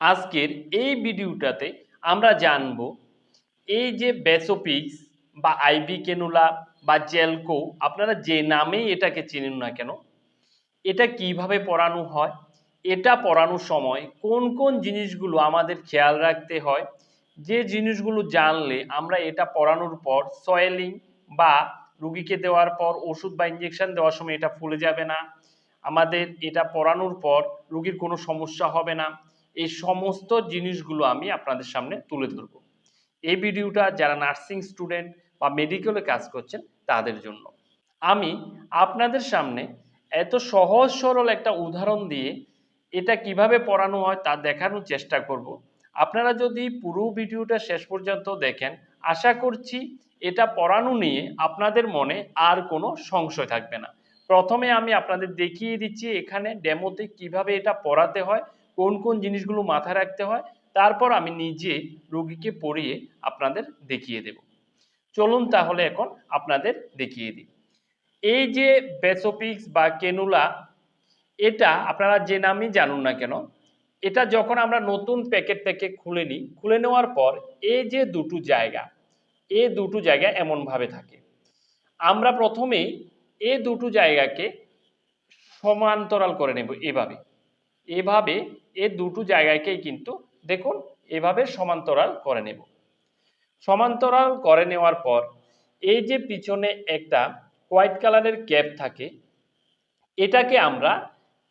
আজকের এই ভিডিওটাতে আমরা জানব এই যে বেসোপিক্স বা আইবি কেনুলা বা জেলকো আপনারা যে নামেই এটাকে চিনুন না কেন, এটা কীভাবে পড়ানো হয়, এটা পড়ানোর সময় কোন কোন জিনিসগুলো আমাদের খেয়াল রাখতে হয়, যে জিনিসগুলো জানলে আমরা এটা পড়ানোর পর সয়েলিং বা রুগীকে দেওয়ার পর, ওষুধ বা ইঞ্জেকশন দেওয়ার সময় এটা ফুলে যাবে না, আমাদের এটা পড়ানোর পর রুগীর কোনো সমস্যা হবে না এই সমস্ত জিনিসগুলো আমি আপনাদের সামনে তুলে ধরব। এই ভিডিওটা যারা নার্সিং স্টুডেন্ট বা মেডিকেলে কাজ করছেন, তাদের জন্য। আমি আপনাদের সামনে এত সহজ সরল একটা উদাহরণ দিয়ে এটা কীভাবে পড়ানো হয় তা দেখানোর চেষ্টা করব। আপনারা যদি পুরো ভিডিওটা শেষ পর্যন্ত দেখেন, আশা করছি এটা পড়ানো নিয়ে আপনাদের মনে আর কোনো সংশয় থাকবে না। প্রথমে আমি আপনাদের দেখিয়ে দিচ্ছি এখানে ডেমোতে কীভাবে এটা পড়াতে হয় কোন কোন জিনিসগুলো মাথায় রাখতে হয়, তারপর আমি নিজে রোগীকে পড়িয়ে আপনাদের দেখিয়ে দেব। চলুন তাহলে এখন আপনাদের দেখিয়ে দিই। এই যে বেসোপিক্স বা কেনুলা, এটা আপনারা যে নামই জানুন না কেন, এটা যখন আমরা নতুন প্যাকেট থেকে খুলে নিই, খুলে নেওয়ার পর এই যে দুটো জায়গা এ দুটো জায়গা এমনভাবে থাকে। আমরা প্রথমেই এ দুটো জায়গাকে সমান্তরাল করে নেব এভাবে। এভাবে এ দুটো জায়গাকেই কিন্তু দেখুন, এভাবে সমান্তরাল করে নেব। সমান্তরাল করে নেওয়ার পর এই যে পিছনে একটা হোয়াইট কালারের ক্যাপ থাকে, এটাকে আমরা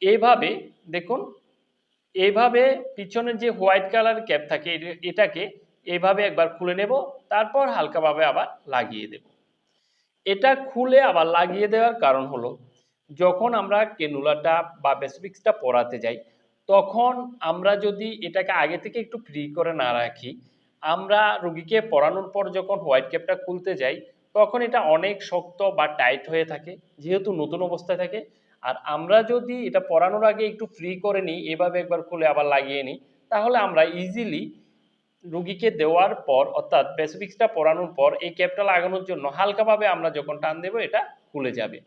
এভাবে দেখুন, এভাবে পিছনে যে হোয়াইট কালার ক্যাপ থাকে এটাকে এভাবে একবার খুলে নেব, তারপর হালকাভাবে আবার লাগিয়ে দেব। এটা খুলে আবার লাগিয়ে দেওয়ার কারণ হলো যখন আমরা কেনুলাটা বা বেসিফিক্সটা পড়াতে যাই, তখন আমরা যদি এটাকে আগে থেকে একটু ফ্রি করে না রাখি, আমরা রুগীকে পড়ানোর পর যখন হোয়াইট ক্যাপটা খুলতে যাই, তখন এটা অনেক শক্ত বা টাইট হয়ে থাকে, যেহেতু নতুন অবস্থায় থাকে। আর আমরা যদি এটা পড়ানোর আগে একটু ফ্রি করে নিই, এভাবে একবার খুলে আবার লাগিয়ে নিই, তাহলে আমরা ইজিলি রুগীকে দেওয়ার পর, অর্থাৎ বেসিফিক্সটা পড়ানোর পর, এই ক্যাপটা লাগানোর জন্য হালকাভাবে আমরা যখন টান দেবো, এটা খুলে যাবে।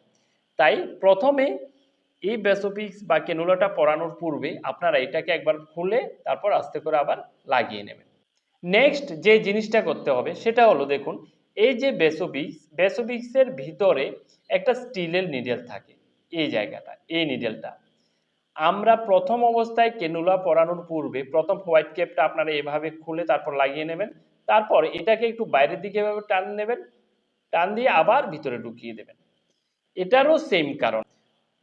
তাই প্রথমে এই বেসোপিক্স বা কেনুলাটা পড়ানোর পূর্বে আপনারা এটাকে একবার খুলে তারপর আস্তে করে আবার লাগিয়ে নেবেন। নেক্সট যে জিনিসটা করতে হবে সেটা হলো দেখুন, এই যে বেসোপিক্স বেসোপিক্সের ভিতরে একটা স্টিলের নিডেল থাকে, এই জায়গাটা, এই নিডেলটা। আমরা প্রথম অবস্থায় কেনুলা পরানোর পূর্বে প্রথম হোয়াইট ক্যাপটা আপনারা এভাবে খুলে তারপর লাগিয়ে নেবেন, তারপর এটাকে একটু বাইরের দিকে এভাবে টান নেবেন, টান দিয়ে আবার ভিতরে ঢুকিয়ে দেবেন। এটারও সেম কারণ।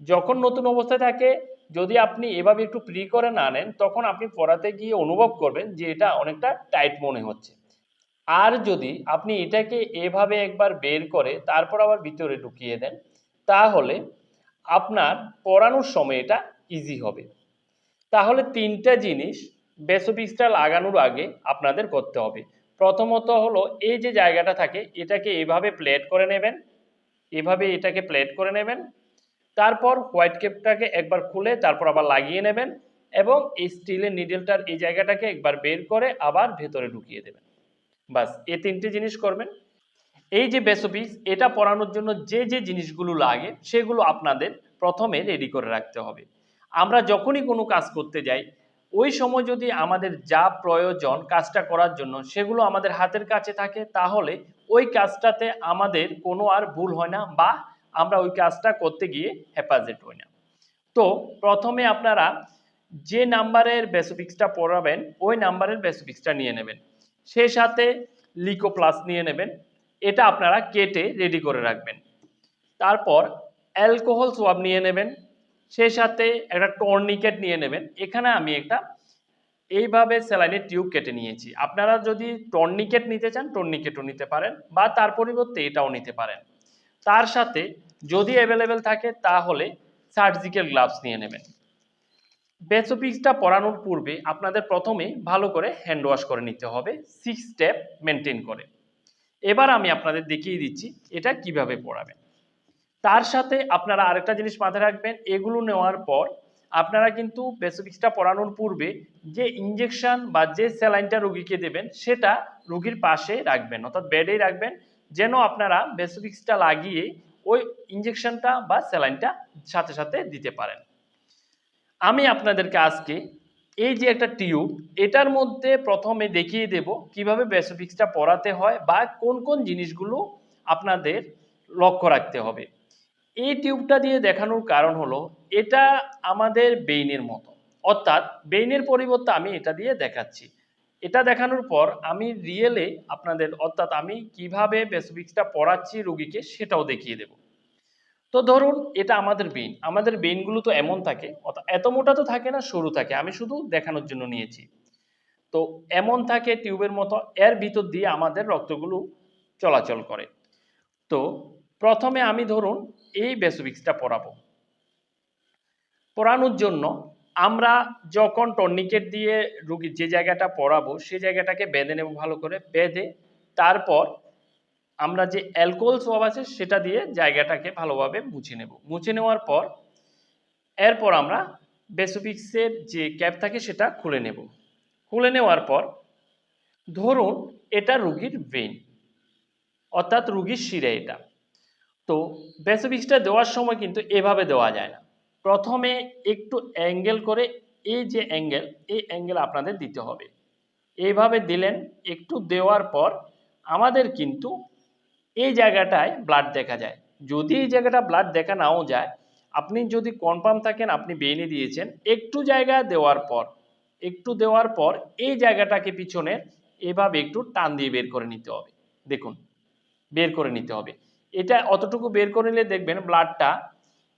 যখন নতুন অবস্থায় থাকে, যদি আপনি এভাবে একটু প্রি করে না নেন, তখন আপনি পড়াতে গিয়ে অনুভব করবেন যে এটা অনেকটা টাইট মনে হচ্ছে। আর যদি আপনি এটাকে এভাবে একবার বের করে তারপর আবার ভিতরে ঢুকিয়ে দেন, তাহলে আপনার পড়ানোর সময় এটা ইজি হবে। তাহলে তিনটা জিনিস বেসোপিক্সটা লাগানোর আগে আপনাদের করতে হবে। প্রথমত হলো, এই যে জায়গাটা থাকে, এটাকে এভাবে প্লেট করে নেবেন। এভাবে এটাকে প্লেট করে নেবেন। তারপর হোয়াইট কেপটাকে একবার খুলে তারপর আবার লাগিয়ে নেবেন এবং এই স্টিলের নিডেলটার এই জায়গাটাকে একবার বের করে আবার ভেতরে ঢুকিয়ে দেবেন। বাস, এ তিনটে জিনিস করবেন। এই যে বেসোপিস এটা পরানোর জন্য যে যে জিনিসগুলো লাগে, সেগুলো আপনাদের প্রথমে রেডি করে রাখতে হবে। আমরা যখনই কোনো কাজ করতে যাই ওই সময় যদি আমাদের যা প্রয়োজন কাজটা করার জন্য সেগুলো আমাদের হাতের কাছে থাকে, তাহলে ওই কাজটাতে আমাদের কোনো আর ভুল হয় না বা আমরা ওই কাজটা করতে গিয়ে হেফাজত হই না। তো প্রথমে আপনারা যে নাম্বারের বেসোপিক্সটা পড়াবেন, ওই নাম্বারের বেসোপিক্সটা নিয়ে নেবেন। সেই সাথে লিকো প্লাস নিয়ে নেবেন। এটা আপনারা কেটে রেডি করে রাখবেন। তারপর অ্যালকোহল সোয়াব নিয়ে নেবেন। সেই সাথে একটা টর্নিকেট নিয়ে নেবেন। এখানে আমি একটা এইভাবে স্যালাইনের টিউব কেটে নিয়েছি। আপনারা যদি টর্নিকেট নিতে চান টর্নিকেটও নিতে পারেন বা তার পরিবর্তে এটাও নিতে পারেন। তার সাথে যদি অ্যাভেলেবেল থাকে, তাহলে সার্জিক্যাল গ্লাভস নিয়ে নেবেন। বেসোপিক্সটা পরানোর পূর্বে আপনাদের প্রথমে ভালো করে হ্যান্ড ওয়াশ করে নিতে হবে সিক্স স্টেপ মেনটেন করে। এবার আমি আপনাদের দেখিয়ে দিচ্ছি এটা কীভাবে পড়াবেন তার সাথে আপনারা আরেকটা জিনিস মাথায় রাখবেন, এগুলো নেওয়ার পর আপনারা কিন্তু বেসোপিক্সটা পড়ানোর পূর্বে যে ইঞ্জেকশন বা যে স্যালাইনটা রুগীকে দেবেন, সেটা রুগীর পাশে রাখবেন, অর্থাৎ বেডেই রাখবেন, যেন আপনারা বেসোপিক্সটা লাগিয়ে ওই ইঞ্জেকশনটা বা স্যালাইনটা সাথে সাথে দিতে পারেন। আমি আপনাদেরকে আজকে এই যে একটা টিউব এটার মধ্যে প্রথমে দেখিয়ে দেব কীভাবে বেসোফিক্সটা পড়াতে হয় বা কোন কোন জিনিসগুলো আপনাদের লক্ষ্য রাখতে হবে। এই টিউবটা দিয়ে দেখানোর কারণ হলো, এটা আমাদের বেইনের মতো। অর্থাৎ বেইনের পরিবর্তে আমি এটা দিয়ে দেখাচ্ছি। এটা দেখানোর পর আমি রিয়েলে আপনাদের, অর্থাৎ আমি কীভাবে বেসোফিক্সটা পড়াচ্ছি রুগীকে সেটাও দেখিয়ে দেব। তো ধরুন, এটা আমাদের বেইন। আমাদের বেইনগুলো তো এমন থাকে, অর্থাৎ এত মোটা তো থাকে না, সরু থাকে। আমি শুধু দেখানোর জন্য নিয়েছি। তো এমন থাকে টিউবের মতো, এর ভিতর দিয়ে আমাদের রক্তগুলো চলাচল করে। তো প্রথমে আমি ধরুন এই বেসোফিক্সটা পড়াবো। পড়ানোর জন্য আমরা যখন টর্নিকেট দিয়ে রুগীর যে জায়গাটা পড়াবো, সে জায়গাটাকে বেঁধে নেব ভালো করে, বেঁধে তারপর আমরা যে অ্যালকোহল সোয়াব আছে সেটা দিয়ে জায়গাটাকে ভালোভাবে মুছে নেব। মুছে নেওয়ার পর এরপর আমরা বেসোফিক্সের যে ক্যাপ থাকে সেটা খুলে নেব। খুলে নেওয়ার পর ধরুন এটা রুগীর ভেন অর্থাৎ রুগীর শিরে এটা। তো বেসোফিক্সটা দেওয়ার সময় কিন্তু এভাবে দেওয়া যায় না। প্রথমে একটু অ্যাঙ্গেল করে এই যে অ্যাঙ্গেল, এই অ্যাঙ্গেল আপনাদের দিতে হবে। এইভাবে দিলেন, একটু দেওয়ার পর আমাদের কিন্তু এই জায়গাটায় ব্লাড দেখা যায়। যদি এই জায়গাটা ব্লাড দেখা নাও যায়, আপনি যদি কনফার্ম থাকেন, আপনি বেইনে দিয়েছেন, একটু জায়গা দেওয়ার পর, একটু দেওয়ার পর এই জায়গাটাকে পিছনে এভাবে একটু টান দিয়ে বের করে নিতে হবে। দেখুন, বের করে নিতে হবে। এটা অতটুকু বের করে নিলে দেখবেন ব্লাডটা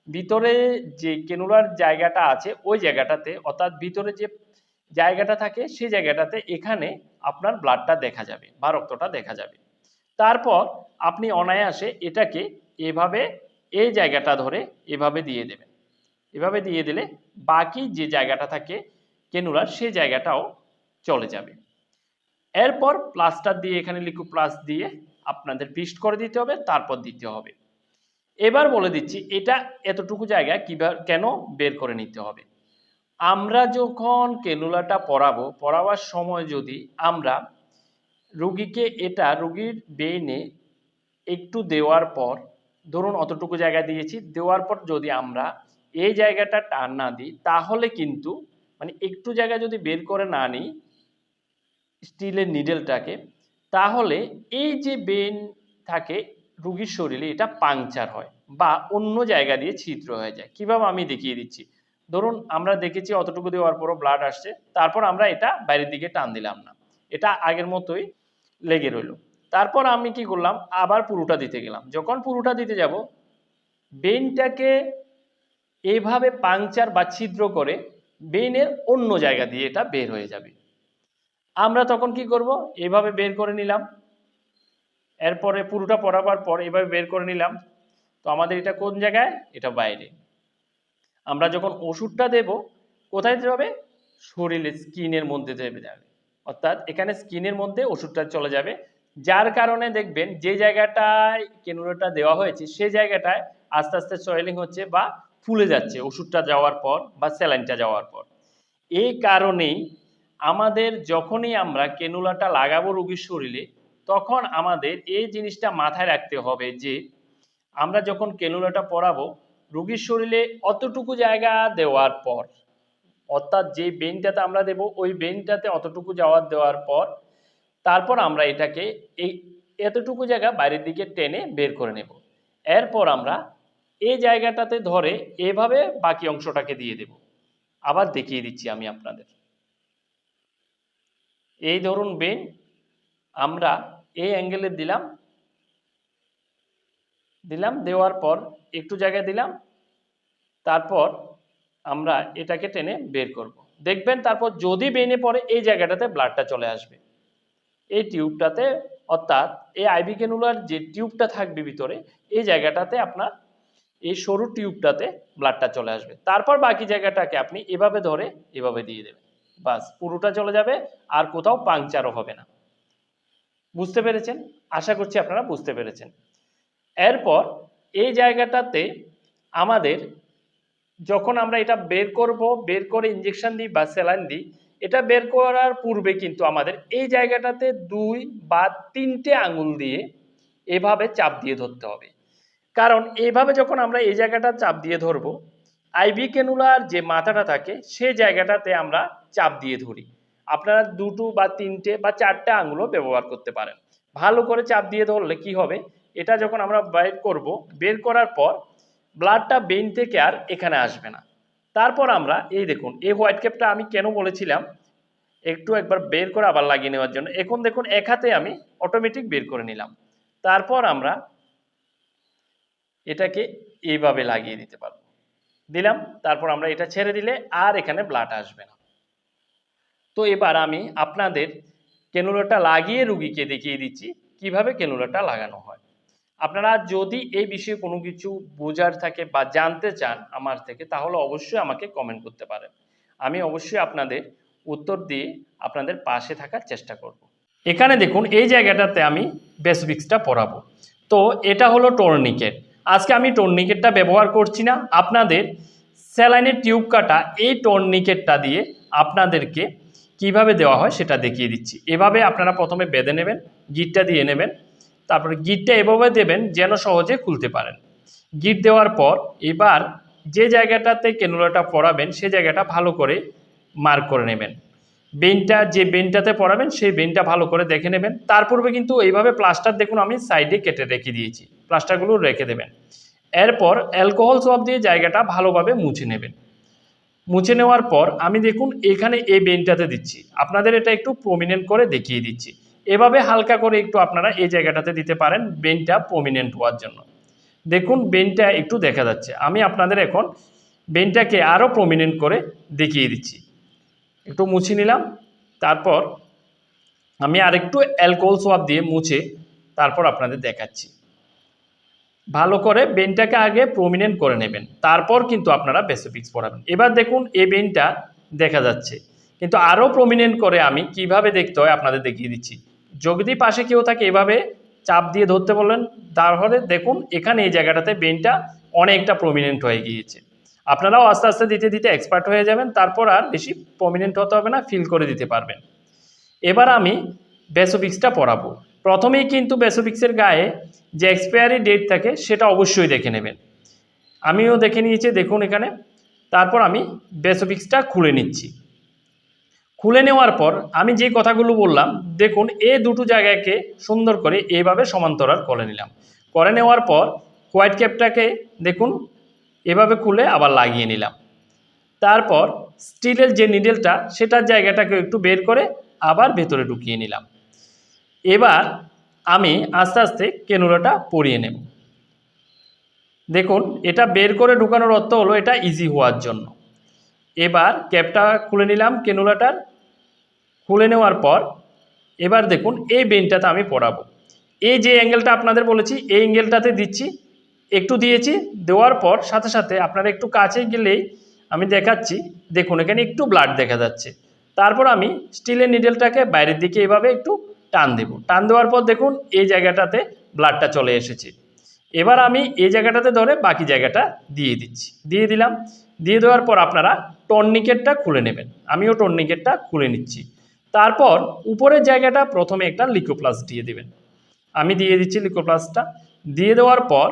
ভিতরে যে কেনুলার জায়গাটা আছে, ওই জায়গাটাতে, অর্থাৎ ভিতরে যে জায়গাটা থাকে, সেই জায়গাটাতে এখানে আপনার ব্লাডটা দেখা যাবে, বা রক্তটা দেখা যাবে। তারপর আপনি অনায়াসে এটাকে এভাবে এই জায়গাটা ধরে এভাবে দিয়ে দেবেন। এভাবে দিয়ে দিলে বাকি যে জায়গাটা থাকে কেনুলার, সেই জায়গাটাও চলে যাবে। এরপর প্লাস্টার দিয়ে, এখানে লিকু প্লাস দিয়ে আপনাদের পিস্ট করে দিতে হবে, তারপর দিতে হবে। এবার বলে দিচ্ছি, এটা এতটুকু জায়গা কীভাবে, কেন বের করে নিতে হবে? আমরা যখন কেনুলাটা পড়াবো পড়াবার সময় যদি আমরা রুগীকে এটা, রুগীর বেইনে একটু দেওয়ার পর, ধরুন অতটুকু জায়গা দিয়েছি, দেওয়ার পর যদি আমরা এই জায়গাটা টান না দিই, তাহলে কিন্তু মানে একটু জায়গা যদি বের করে না নিই স্টিলের নিডেলটাকে তাহলে এই যে বেন থাকে রুগীর শরীরে, এটা পাংচার হয় বা অন্য জায়গা দিয়ে ছিদ্র হয়ে যায়। কীভাবে আমি দেখিয়ে দিচ্ছি? ধরুন আমরা দেখেছি অতটুকু দেওয়ার পরও ব্লাড আসছে, তারপর আমরা এটা বাইরের দিকে টান দিলাম না। এটা আগের মতোই লেগে রইল। তারপর আমি কি করলাম? আবার পুরোটা দিতে গেলাম। যখন পুরোটা দিতে যাব বেনটাকে এইভাবে পাংচার বা ছিদ্র করে বেনের অন্য জায়গা দিয়ে এটা বের হয়ে যাবে। আমরা তখন কি করব? এভাবে বের করে নিলাম। এরপরে পুরোটা পড়াবার পর এভাবে বের করে নিলাম। তো আমাদের এটা কোন জায়গায়? এটা বাইরে। আমরা যখন ওষুধটা দেব, কোথায় যাবে শরীরে স্কিনের মধ্যে দেবে যাবে অর্থাৎ এখানে স্কিনের মধ্যে ওষুধটা চলে যাবে। যার কারণে দেখবেন যে জায়গাটায় কেনুরোটা দেওয়া হয়েছে সেই জায়গাটায় আস্তে আস্তে সয়েলিং হচ্ছে বা ফুলে যাচ্ছে ওষুধটা যাওয়ার পর বা স্যালাইনটা যাওয়ার পর। এই কারণেই আমাদের যখনই আমরা কেনুলাটা লাগাবো রোগীর শরীরে, তখন আমাদের এই জিনিসটা মাথায় রাখতে হবে যে, আমরা যখন কেনুলাটা পরাবো, রোগীর শরীরে অতটুকু জায়গা দেওয়ার পর, অর্থাৎ যে বেনটাতে আমরা দেব, ওই বেনটাতে অতটুকু যাওয়ার দেওয়ার পর, তারপর আমরা এটাকে এই এতটুকু জায়গা বাইরের দিকে টেনে বের করে নেব। এরপর আমরা এই জায়গাটাতে ধরে এভাবে বাকি অংশটাকে দিয়ে দেব। আবার দেখিয়ে দিচ্ছি আমি আপনাদের। এই ধরুন বেন, আমরা এই অ্যাঙ্গেলে দিলাম দিলাম, দেওয়ার পর একটু জায়গায় দিলাম, তারপর আমরা এটাকে টেনে বের করব। দেখবেন তারপর যদি বেনে পড়ে এই জায়গাটাতে ব্লাডটা চলে আসবে। এই টিউবটাতে, অর্থাৎ এই আইবি ক্যানুলার যে টিউবটা থাকবে ভিতরে, এই জায়গাটাতে আপনার এই সরু টিউবটাতে ব্লাডটা চলে আসবে। তারপর বাকি জায়গাটাকে আপনি এভাবে ধরে এভাবে দিয়ে দেবেন। বাস, পুরোটা চলে যাবে আর কোথাও পাংচারও হবে না। বুঝতে পেরেছেন? আশা করছি আপনারা বুঝতে পেরেছেন। এরপর এই জায়গাটাতে আমাদের যখন আমরা এটা বের করব, বের করে ইঞ্জেকশন দিই বা স্যালাইন দিই, এটা বের করার পূর্বে কিন্তু আমাদের এই জায়গাটাতে দুই বা তিনটে আঙুল দিয়ে এভাবে চাপ দিয়ে ধরতে হবে। কারণ এইভাবে যখন আমরা এই জায়গাটা চাপ দিয়ে ধরব আইভি ক্যানুলার যে মাথাটা থাকে, সে জায়গাটাতে আমরা চাপ দিয়ে ধরি। আপনারা দুটো বা তিনটে বা চারটে আঙুলও ব্যবহার করতে পারেন। ভালো করে চাপ দিয়ে ধরলে কি হবে? এটা যখন আমরা বের করব, বের করার পর ব্লাডটা বেইন থেকে আর এখানে আসবে না। তারপর আমরা, এই দেখুন, এই হোয়াইট ক্যাপটা আমি কেন বলেছিলাম? একটু একবার বের করে আবার লাগিয়ে নেওয়ার জন্য। এখন দেখুন, এক হাতে আমি অটোমেটিক বের করে নিলাম। তারপর আমরা এটাকে এইভাবে লাগিয়ে দিতে পারব। দিলাম, তারপর আমরা এটা ছেড়ে দিলে আর এখানে ব্লাড আসবে না। তো এবার আমি আপনাদের কেনুলাটা লাগিয়ে রুগীকে দেখিয়ে দিচ্ছি, কীভাবে কেনুলাটা লাগানো হয়। আপনারা যদি এই বিষয়ে কোনো কিছু বোঝার থাকে বা জানতে চান আমার থেকে, তাহলে অবশ্যই আমাকে কমেন্ট করতে পারেন। আমি অবশ্যই আপনাদের উত্তর দিয়ে আপনাদের পাশে থাকার চেষ্টা করব। এখানে দেখুন, এই জায়গাটাতে আমি বেসবিক্সটা পরাবো। তো এটা হলো টর্নিকেট। আজকে আমি টর্নিকেটটা ব্যবহার করছি না। আপনাদের স্যালাইনের টিউব কাটা এই টর্নিকেটটা দিয়ে আপনাদেরকে কীভাবে দেওয়া হয় সেটা দেখিয়ে দিচ্ছি। এভাবে আপনারা প্রথমে বেঁধে নেবেন, গিটটা দিয়ে নেবেন, তারপরে গিটটা এভাবে দেবেন যেন সহজে খুলতে পারেন। গিট দেওয়ার পর এবার যে জায়গাটাতে কেনুলাটা পরাবেন, সে জায়গাটা ভালো করে মার্ক করে নেবেন। বেনটা, যে বেনটাতে পরাবেন, সেই বেনটা ভালো করে দেখে নেবেন। তার পূর্বে কিন্তু এইভাবে প্লাস্টার দেখুন, আমি সাইডে কেটে রেখে দিয়েছি, প্লাস্টারগুলো রেখে দেবেন। এরপর অ্যালকোহল সব দিয়ে জায়গাটা ভালোভাবে মুছে নেবেন। মুছে নেওয়ার পর আমি দেখুন এখানে এই বেনটাতে দিচ্ছি। আপনাদের এটা একটু প্রমিনেন্ট করে দেখিয়ে দিচ্ছি। এভাবে হালকা করে একটু আপনারা এই জায়গাটাতে দিতে পারেন বেনটা প্রমিনেন্ট হওয়ার জন্য। দেখুন বেনটা একটু দেখা যাচ্ছে। আমি আপনাদের এখন বেনটাকে আরও প্রমিনেন্ট করে দেখিয়ে দিচ্ছি। একটু মুছে নিলাম। তারপর আমি আরেকটু অ্যালকোহল সোয়াব দিয়ে মুছে তারপর আপনাদের দেখাচ্ছি। ভালো করে বেনটাকে আগে প্রমিনেন্ট করে নেবেন। তারপর কিন্তু আপনারা বেসোফিক্স পড়াবেন। এবার দেখুন এই বেনটা দেখা যাচ্ছে। কিন্তু আরও প্রমিনেন্ট করে আমি কীভাবে দেখতে হয় আপনাদের দেখিয়ে দিচ্ছি। যদি পাশে কেউ থাকে এভাবে চাপ দিয়ে ধরতে বললেন তাহলে দেখুন এখানে এই জায়গাটাতে বেনটা অনেকটা প্রমিনেন্ট হয়ে গিয়েছে। আপনারাও আস্তে আস্তে দিতে দিতে এক্সপার্ট হয়ে যাবেন, তারপর আর বেশি প্রমিনেন্ট হতে হবে না ফিল করে দিতে পারবেন। এবার আমি বেসোফিক্সটা পড়াবো। প্রথমেই কিন্তু বেসোফিক্সের গায়ে যে এক্সপায়ারি ডেট থাকে, সেটা অবশ্যই দেখে নেবেন। আমিও দেখে নিয়েছি, দেখুন এখানে। তারপর আমি বেসোফিক্সটা খুলে নিচ্ছি। খুলে নেওয়ার পর আমি যে কথাগুলো বললাম, দেখুন এই দুটো জায়গাকে সুন্দর করে এইভাবে সমান্তরাল করে নিলাম। করে নেওয়ার পর হোয়াইট ক্যাপটাকে দেখুন, এভাবে খুলে আবার লাগিয়ে নিলাম। তারপর স্টিলের যে নিডেলটা সেটার জায়গাটাকে একটু বের করে আবার ভেতরে ঢুকিয়ে নিলাম। এবার আমি আস্তে আস্তে কেনুলাটা পরিয়ে নেব। দেখুন, এটা বের করে ঢুকানোর অর্থ হলো এটা ইজি হওয়ার জন্য। এবার ক্যাপটা খুলে নিলাম কেনুলাটার খুলে নেওয়ার পর এবার দেখুন, এই বেনটাতে আমি পরাবো এই যে অ্যাঙ্গেলটা আপনাদের বলেছি, এই অ্যাঙ্গেলটাতে দিচ্ছি, একটু দিয়েছি, দেওয়ার পর সাথে সাথে আপনারা একটু কাছে গেলেই আমি দেখাচ্ছি, দেখুন এখানে একটু ব্লাড দেখা যাচ্ছে। তারপর আমি স্টিলের নিডেলটাকে বাইরের দিকে এভাবে একটু টান দেব। টান দেওয়ার পর দেখুন এই জায়গাটাতে ব্লাডটা চলে এসেছে। এবার আমি এই জায়গাটাতে ধরে বাকি জায়গাটা দিয়ে দিচ্ছি। দিয়ে দিলাম। দিয়ে দেওয়ার পর আপনারা টর্নিকেটটা খুলে নেবেন। আমিও টর্নিকেটটা খুলে নিচ্ছি। তারপর উপরের জায়গাটা প্রথমে একটা লিকোপ্লাস দিয়ে দেবেন। আমি দিয়ে দিচ্ছি লিকোপ্লাসটা দিয়ে দেওয়ার পর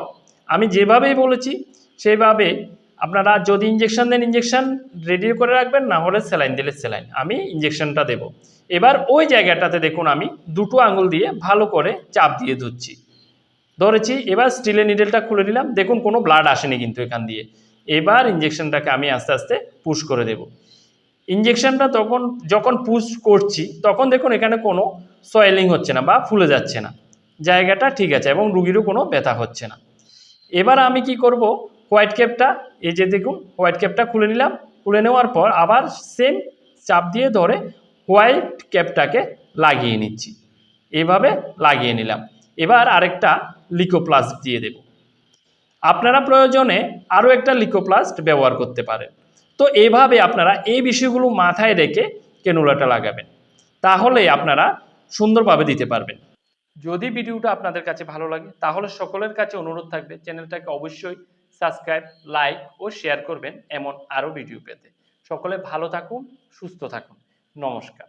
আমি যেভাবেই বলেছি সেইভাবে আপনারা যদি ইঞ্জেকশন দেন ইঞ্জেকশন রেডি করে রাখবেন, না হলে স্যালাইন দিলে স্যালাইন আমি ইঞ্জেকশনটা দেব। এবার ওই জায়গাটাতে দেখুন আমি দুটো আঙুল দিয়ে ভালো করে চাপ দিয়ে ধরছি। ধরেছি, এবার স্টিলের নিডেলটা খুলে নিলাম। দেখুন কোনো ব্লাড আসেনি কিন্তু এখান দিয়ে। এবার ইঞ্জেকশনটাকে আমি আস্তে আস্তে পুশ করে দেব। ইঞ্জেকশনটা তখন যখন পুশ করছি, তখন দেখুন এখানে কোনো সয়েলিং হচ্ছে না বা ফুলে যাচ্ছে না। জায়গাটা ঠিক আছে এবং রুগীরও কোনো ব্যথা হচ্ছে না। এবার আমি কি করব? হোয়াইট ক্যাপটা এই যে দেখুন হোয়াইট ক্যাপটা খুলে নিলাম। খুলে নেওয়ার পর আবার সেম চাপ দিয়ে ধরে হোয়াইট ক্যাপটাকে লাগিয়ে নিচ্ছি। এভাবে লাগিয়ে নিলাম। এবার আরেকটা লিকোপ্লাস্ট দিয়ে দেব। আপনারা প্রয়োজনে আরও একটা লিকোপ্লাস্ট ব্যবহার করতে পারেন। তো এইভাবে আপনারা এই বিষয়গুলো মাথায় রেখে কেনুলাটা লাগাবেন। তাহলে আপনারা সুন্দরভাবে দিতে পারবেন। যদি ভিডিওটা আপনাদের কাছে ভালো লাগে, তাহলে সকলের কাছে অনুরোধ থাকবে চ্যানেলটাকে অবশ্যই সাবস্ক্রাইব, লাইক ও শেয়ার করবেন এমন আরও ভিডিও পেতে। সকলে ভালো থাকুন, সুস্থ থাকুন। নমস্কার।